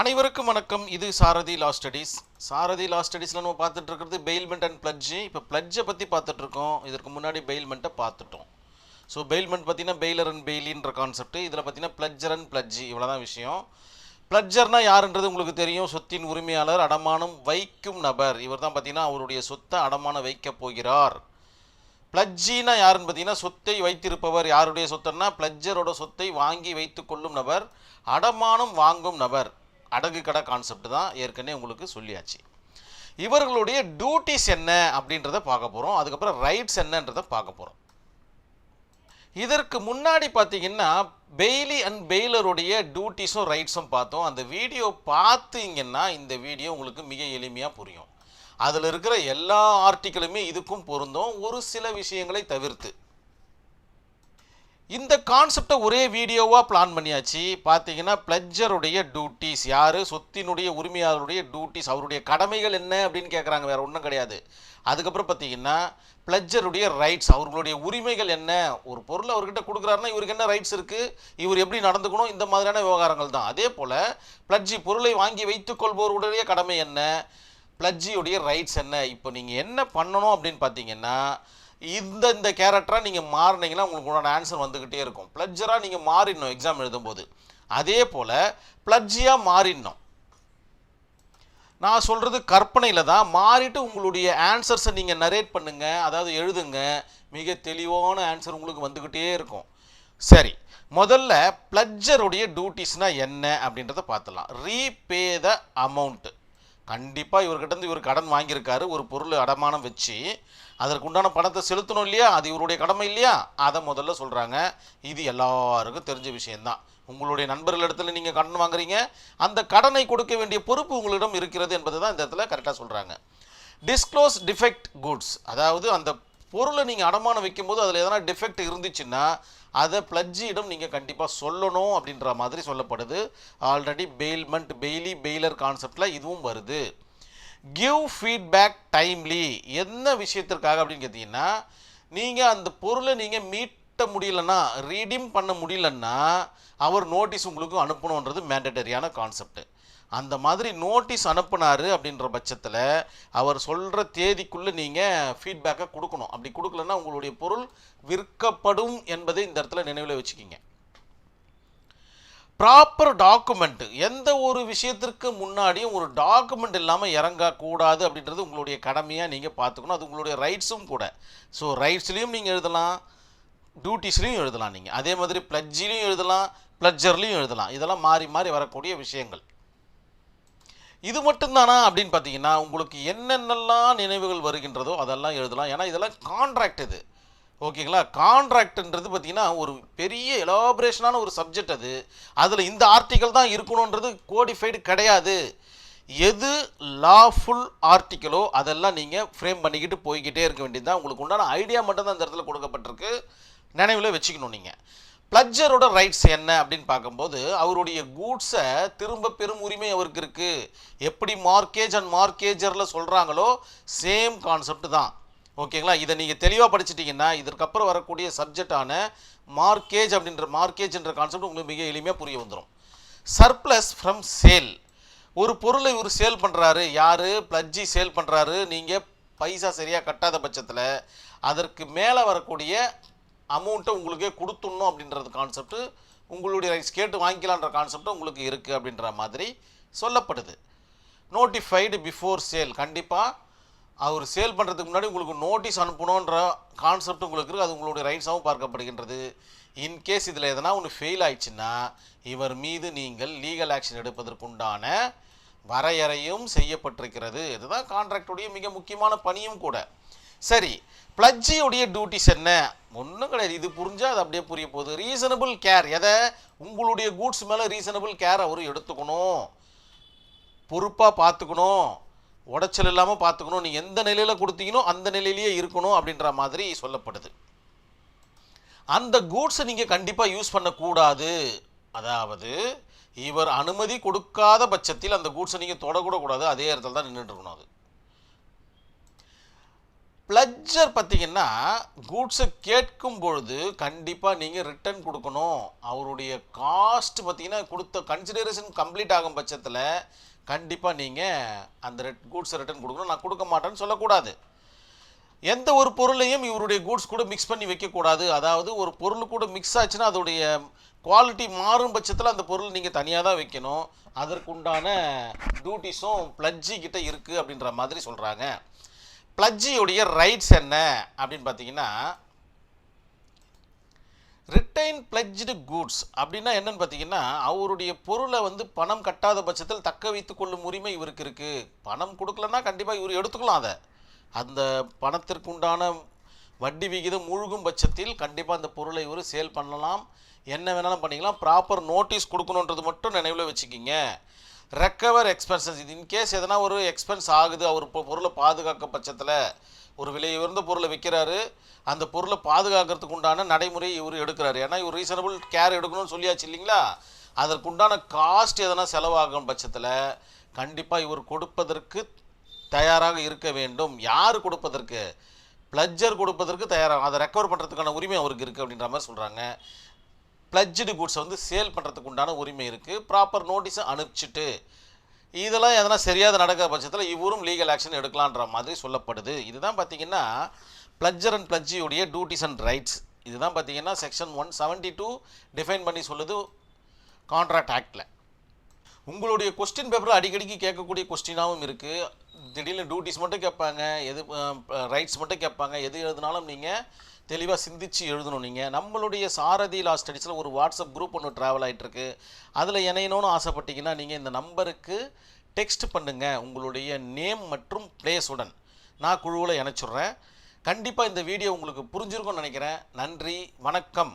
அனைவருக்கும் வணக்கம். இது சாரதி லா ஸ்டடீஸ் சாரதி லா ஸ்டடீஸில் நம்ம பார்த்துட்டு இருக்கிறது பெயில்மெண்ட் அண்ட் பிளட்ஜி இப்போ பிளட்ஜை பற்றி பார்த்துட்ருக்கோம் இதற்கு முன்னாடி பெயில்மெண்ட்டை பார்த்துட்டோம். ஸோ பெயில்மெண்ட் பார்த்தீங்கன்னா பெயிலர் அண்ட் பெயிலின்ற கான்செப்ட் இதில் பார்த்தீங்கன்னா பிளட்ஜர் அண்ட் பிளட்ஜி இவ்வளோதான் விஷயம். பிளட்ஜர்னா யாருன்றது உங்களுக்கு தெரியும். சொத்தின் உரிமையாளர் அடமானம் வைக்கும் நபர். இவர் தான் பார்த்தீங்கன்னா அவருடைய சொத்தை அடமானம் வைக்கப் போகிறார். பிளட்ஜினா யாருன்னு பார்த்தீங்கன்னா சொத்தை வைத்திருப்பவர் யாருடைய சொத்துன்னா பிளட்ஜரோட சொத்தை வாங்கி வைத்து கொள்ளும் நபர் அடமானம் வாங்கும் நபர். அடகு கடை கான்செப்ட் தான் ஏற்கனவே உங்களுக்கு சொல்லியாச்சு. இவர்களுடைய டியூட்டிஸ் என்ன அப்படின்றத பார்க்க போகிறோம் அதுக்கப்புறம் ரைட்ஸ் என்னன்றதை பார்க்க போகிறோம் இதற்கு முன்னாடி பார்த்தீங்கன்னா பெய்லி அண்ட் பெய்லருடைய டியூட்டிஸும் ரைட்ஸும் பார்த்தோம். அந்த வீடியோ பார்த்தீங்கன்னா இந்த வீடியோ உங்களுக்கு மிக எளிமையாக புரியும். அதில் இருக்கிற எல்லா ஆர்டிக்கிளுமே இதுக்கும் பொருந்தும். ஒரு சில விஷயங்களை தவிர்த்து. இந்த கான்செப்டை ஒரே வீடியோவாக பிளான் பண்ணியாச்சு. பார்த்தீங்கன்னா பிளஜருடைய டியூட்டிஸ் யார்? சொத்தினுடைய உரிமையாளருடைய டியூட்டிஸ் அவருடைய கடமைகள் என்ன அப்படின்னு கேட்குறாங்க வேறு ஒன்றும் கிடையாது. அதுக்கப்புறம் பார்த்தீங்கன்னா பிளஜருடைய ரைட்ஸ் அவர்களுடைய உரிமைகள் என்ன? ஒரு பொருள் அவர்கிட்ட கொடுக்குறாருன்னா இவருக்கு என்ன ரைட்ஸ் இருக்குது இவர் எப்படி நடந்துக்கணும்? இந்த மாதிரியான விவகாரங்கள் தான். அதே போல் பிளட்ஜி பொருளை வாங்கி வைத்துக்கொள்பவருடைய கடமை என்ன? பிளட்ஜியுடைய ரைட்ஸ் என்ன? இப்போ நீங்கள் என்ன பண்ணணும் அப்படின்னு பார்த்தீங்கன்னா இந்த இந்த கேரக்டராக நீங்கள் மாறினீங்கன்னா உங்களுக்கு ஆன்சர் வந்துக்கிட்டே இருக்கும். பிளட்ஜராக நீங்கள் மாறிடணும் எக்ஸாம் எழுதும்போது. அதே போல் பிளட்ஜியாக மாறிடணும். நான் சொல்கிறது கற்பனையில் தான். மாறிட்டு உங்களுடைய ஆன்சர்ஸை நீங்கள் நரேட் பண்ணுங்கள் அதாவது எழுதுங்க. மிக தெளிவான ஆன்சர் உங்களுக்கு வந்துக்கிட்டே இருக்கும். சரி. முதல்ல பிளட்ஜருடைய டியூட்டிஸ்னால் என்ன அப்படின்றத பார்த்துலாம் ரீபே த அமௌண்ட்டு கண்டிப்பாக இவர்கிட்ட இருந்து இவர் கடன் வாங்கியிருக்காரு. ஒரு பொருள் அடமானம் வச்சு அதற்கு உண்டான பணத்தை செலுத்தணும் இல்லையா? அது இவருடைய கடமை இல்லையா? அதை முதல்ல சொல்கிறாங்க இது எல்லாருக்கும் தெரிஞ்ச விஷயம்தான். உங்களுடைய நண்பர்கள் இடத்துல நீங்கள் கடன் வாங்குறீங்க. அந்த கடனை கொடுக்க வேண்டிய பொறுப்பு உங்களிடம் இருக்கிறது என்பது தான் இந்த இடத்துல கரெக்டாக சொல்கிறாங்க டிஸ்க்ளோஸ் டிஃபெக்ட் குட்ஸ் அதாவது அந்த பொருளை நீங்கள் அடமானம் வைக்கும்போது அதில் எதனா டிஃபெக்ட் இருந்துச்சுன்னா அதை பிளட்ஜியிடம் நீங்கள் கண்டிப்பாக சொல்லணும் அப்படின்ற மாதிரி சொல்லப்படுது. ஆல்ரெடி பெயில்மெண்ட் பெய்லி பெய்லர் கான்செப்டில் இதுவும் வருது. கிவ் ஃபீட்பேக் டைம்லி என்ன விஷயத்திற்காக அப்படின்னு கேட்டிங்கன்னா நீங்கள் அந்த பொருளை நீங்கள் மீட்ட முடியலன்னா ரீடீம் பண்ண முடியலன்னா அவர் நோட்டீஸ் உங்களுக்கு அனுப்பணுன்றது மேண்டட்டரியான கான்செப்ட் அந்த மாதிரி நோட்டீஸ் அனுப்புனார் அப்படின்ற பட்சத்தில் அவர் சொல்கிற தேதிக்குள்ளே நீங்கள் ஃபீட்பேக்கை கொடுக்கணும். அப்படி கொடுக்கலன்னா உங்களுடைய பொருள் விற்கப்படும் என்பதை இந்த இடத்துல நினைவில் வச்சுக்கிங்க. ப்ராப்பர் டாக்குமெண்ட் எந்த ஒரு விஷயத்திற்கு முன்னாடியும் ஒரு டாக்குமெண்ட் இல்லாமல் இறங்கக்கூடாது அப்படின்றது உங்களுடைய கடமையாக நீங்கள் பார்த்துக்கணும். அது உங்களுடைய ரைட்ஸும் கூட. ஸோ ரைட்ஸ்லேயும் நீங்கள் எழுதலாம் டியூட்டிஸ்லேயும் எழுதலாம் நீங்கள் அதே மாதிரி பிளட்ஜிலையும் எழுதலாம் பிளட்ஜர்லையும் எழுதலாம். இதெல்லாம் மாறி மாறி வரக்கூடிய விஷயங்கள். இது மட்டும்தானா அப்படின்னு பார்த்தீங்கன்னா உங்களுக்கு என்னென்னலாம் நினைவுகள் வருகின்றதோ அதெல்லாம் எழுதலாம். ஏன்னா இதெல்லாம் கான்ட்ராக்ட் இது. ஓகேங்களா? கான்ட்ராக்ட்ன்றது பார்த்தீங்கன்னா ஒரு பெரிய எலாபரேஷனான ஒரு சப்ஜெக்ட் அது. அதில் இந்த ஆர்டிக்கல் தான் இருக்கணுன்றது கோடிஃபைடு கிடையாது. எது லாஃபுல் ஆர்டிக்கலோ அதெல்லாம் நீங்கள் ஃப்ரேம் பண்ணிக்கிட்டு போய்கிட்டே இருக்க வேண்டியது தான் உங்களுக்கு உண்டான ஐடியா மட்டும் தான் இந்த இடத்துல கொடுக்கப்பட்டிருக்கு. நினைவில் வச்சுக்கணும் நீங்கள் பிளட்ஜரோட ரைட்ஸ் என்ன அப்படின்னு பார்க்கும்போது அவருடைய கூட்ஸை திரும்ப பெரும் உரிமை அவருக்கு இருக்குது எப்படி மார்க்கேஜ் அண்ட் மார்க்கேஜரில் சொல்கிறாங்களோ சேம் கான்செப்ட் தான். ஓகேங்களா? இதை நீங்கள் தெளிவாக படிச்சிட்டிங்கன்னா இதற்கப்புறம் வரக்கூடிய சப்ஜெக்டான மார்க்கேஜ் அப்படின்ற மார்க்கேஜ்ன்ற கான்செப்ட் உங்களுக்கு மிக எளிமையாக புரிய வந்துடும் சர்ப்ளஸ் ஃப்ரம் சேல் ஒரு பொருளை இவர் சேல் பண்ணுறாரு யார்? ப்ளஜ்ஜி சேல் பண்ணுறாரு நீங்கள் பைசா சரியாக கட்டாத பட்சத்தில் அதற்கு மேலே வரக்கூடிய அமௌண்ட்டை உங்களுக்கே கொடுத்துடணும் அப்படின்றது கான்செப்ட்டு உங்களுடைய ரைட்ஸ் கேட்டு வாங்கிக்கலான்ற கான்செப்டும் உங்களுக்கு இருக்குது அப்படின்ற மாதிரி சொல்லப்படுது. நோட்டிஃபைடு பிஃபோர் சேல் கண்டிப்பாக அவர் சேல் பண்ணுறதுக்கு முன்னாடி உங்களுக்கு நோட்டீஸ் அனுப்பணுன்ற கான்செப்ட் உங்களுக்கு இருக்குது அது உங்களுடைய ரைட்ஸாகவும் பார்க்கப்படுகின்றது. இன்கேஸ் இதில் எதனா ஒன்று ஃபெயில் ஆயிடுச்சுன்னா இவர் மீது நீங்கள் லீகல் ஆக்ஷன் எடுப்பதற்குண்டான வரையறையும் செய்யப்பட்டிருக்கிறது. இதுதான் கான்ட்ராக்டுடைய மிக முக்கியமான பணியும் கூட. சரி பிளட்ஜியுடைய டியூட்டிஸ் என்ன? ஒன்றும் கிடையாது. இது புரிஞ்சால் அது அப்படியே புரிய போகுது. ரீசனபிள் கேர் எதை? உங்களுடைய கூட்ஸ் மேலே ரீசனபிள் கேர் அவர் எடுத்துக்கணும். பொறுப்பாக பார்த்துக்கணும். உடைச்சல் இல்லாமல் பார்த்துக்கணும். நீங்கள் எந்த நிலையில் கொடுத்தீங்களோ அந்த நிலையிலேயே இருக்கணும் அப்படின்ற மாதிரி சொல்லப்படுது. அந்த கூட்ஸை நீங்கள் கண்டிப்பாக யூஸ் பண்ணக்கூடாது. அதாவது இவர் அனுமதி கொடுக்காத பட்சத்தில் அந்த கூட்ஸை நீங்கள் தொடக்கூடக்கூடாது. அதே இடத்துல தான் நின்றுட்டு இருக்கணும் அது. பிளட்ஜர் பார்த்தீங்கன்னா கூட்ஸை கேட்கும் பொழுது கண்டிப்பாக நீங்கள் ரிட்டர்ன் கொடுக்கணும். அவருடைய காஸ்ட் பார்த்தீங்கன்னா கொடுத்த கன்சிடரேஷன் கம்ப்ளீட் ஆகும் பட்சத்தில் கண்டிப்பாக நீங்கள் அந்த ரெட் கூட்ஸை ரிட்டர்ன் கொடுக்கணும். நான் கொடுக்க மாட்டேன்னு சொல்லக்கூடாது. எந்த ஒரு பொருளையும் இவருடைய கூட்ஸ் கூட மிக்ஸ் பண்ணி வைக்கக்கூடாது. அதாவது ஒரு பொருள் கூட மிக்ஸ் ஆச்சுன்னா அதோடைய குவாலிட்டி மாறும் பட்சத்தில் அந்த பொருள் நீங்கள் தனியாக தான் வைக்கணும். அதற்குண்டான டியூட்டிஸும் பிளட்ஜி கிட்ட இருக்குது அப்படின்ற மாதிரி சொல்கிறாங்க பிளஜியுடைய ரைட்ஸ் என்ன? அப்படின்னு பார்த்தீங்கன்னா ரிட்டைன் பிளஜ்டு கூட்ஸ் அப்படின்னா என்னன்னு பார்த்தீங்கன்னா அவருடைய பொருளை வந்து பணம் கட்டாத பட்சத்தில் தக்க வைத்து கொள்ளும் உரிமை இவருக்கு இருக்குது பணம் கொடுக்கலன்னா கண்டிப்பாக இவர் எடுத்துக்கலாம் அதை. அந்த பணத்திற்கு உண்டான வட்டி விகிதம் முழுகும் பட்சத்தில் கண்டிப்பாக அந்த பொருளை இவர் சேல் பண்ணலாம். என்ன வேணாலும் பண்ணிக்கலாம். ப்ராப்பர் நோட்டீஸ் கொடுக்கணுன்றது மட்டும் நினைவில் வச்சுக்கிங்க. ரெக்கவர் எக்ஸ்பென்சஸ் இது இன்கேஸ் எதனா ஒரு எக்ஸ்பென்ஸ் ஆகுது அவர் இப்போ பொருளை பாதுகாக்க பட்சத்தில் ஒரு விலை உயர்ந்த பொருளை விற்கிறாரு அந்த பொருளை பாதுகாக்கிறதுக்கு உண்டான நடைமுறை இவர் எடுக்கிறாரு. ஏன்னா இவர் ரீசனபிள் கேர் எடுக்கணும்னு சொல்லியாச்சு இல்லைங்களா? அதற்குண்டான காஸ்ட் எதனா செலவாகும் பட்சத்தில் கண்டிப்பாக இவர் கொடுப்பதற்கு தயாராக இருக்க வேண்டும். யார் கொடுப்பதற்கு? பிளஜர் கொடுப்பதற்கு தயாராகும் அதை ரெக்கவர் பண்ணுறதுக்கான உரிமை அவருக்கு இருக்குது அப்படின்ற மாதிரி சொல்கிறாங்க பிளஜ்டு கூட்ஸை வந்து சேல் பண்ணுறதுக்கு உண்டான உரிமை இருக்குது ப்ராப்பர் நோட்டீஸை அனுப்பிச்சிட்டு இதெல்லாம் எதனா சரியாக நடக்கிற பட்சத்தில் இவரும் லீகல் ஆக்ஷன் எடுக்கலான்ற மாதிரி சொல்லப்படுது. இதுதான் பார்த்தீங்கன்னா பிளஜர் அண்ட் பிளஜியுடைய டியூட்டிஸ் அண்ட் ரைட்ஸ் இதுதான் பார்த்தீங்கன்னா section one seventy two define பண்ணி சொல்லுது கான்ட்ராக்ட் ஆக்டில் உங்களுடைய கொஸ்டின் பேப்பர் அடிக்கடிக்கு கேட்கக்கூடிய கொஸ்டினாகவும் இருக்குது திடீர்னு டியூட்டிஸ் மட்டும் கேட்பாங்க எது ரைட்ஸ் மட்டும் கேட்பாங்க எது எழுதினாலும் நீங்கள் தெளிவாக சிந்திச்சு எழுதணும் நீங்கள் நம்மளுடைய சாரதி லா ஸ்டடீஸில் ஒரு வாட்ஸ்அப் குரூப் ஒன்று ட்ராவல் ஆகிட்டுருக்கு அதில் இணையணும்னு ஆசைப்பட்டீங்கன்னா நீங்கள் இந்த நம்பருக்கு டெக்ஸ்ட் பண்ணுங்கள் உங்களுடைய நேம் மற்றும் பிளேஸுடன் நான் குழுவில் இணைச்சிட்றேன். கண்டிப்பாக இந்த வீடியோ உங்களுக்கு புரிஞ்சிருக்கும்னு நினைக்கிறேன். நன்றி வணக்கம்.